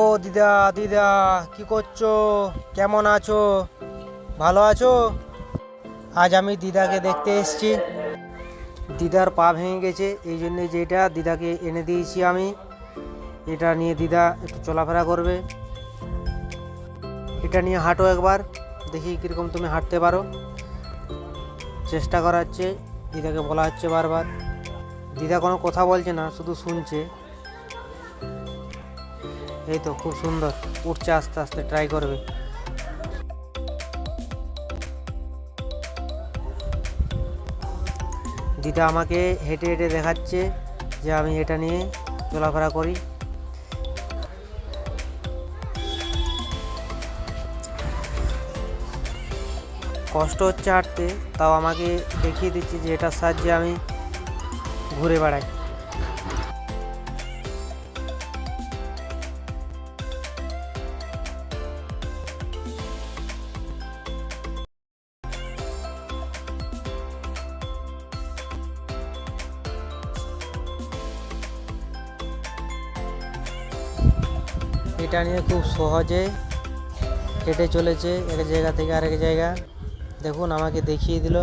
ও দিদা দিদা, কি করছ? কেমন আছো? ভালো আছো? আজ আমি দিদাকে দেখতে এসেছি। দিদার পা ভেঙে গেছে, এই জন্য যেটা দিদাকে এনে দিয়েছি আমি, এটা নিয়ে দিদা একটু চলাফেরা করবে। এটা নিয়ে হাঁটো একবার, দেখি কীরকম তুমি হাঁটতে পারো। চেষ্টা করা হচ্ছে দিদাকে বলা হচ্ছে বারবার। দিদা কোনো কথা বলছে না, শুধু শুনছে। এই তো খুব সুন্দর। উঠছে আস্তে আস্তে ট্রাই করবে। দিদা আমাকে হেঁটে হেঁটে দেখাচ্ছে যে আমি এটা নিয়ে চলাফেরা করি। কষ্ট হচ্ছে হাঁটতে, তাও আমাকে দেখিয়ে দিচ্ছে যে এটার সাহায্যে আমি ঘুরে বেড়াই। এটা নিয়ে খুব সহজে কেটে চলেছে, এক জায়গা থেকে আরেক জায়গা। দেখুন, আমাকে দেখিয়ে দিল।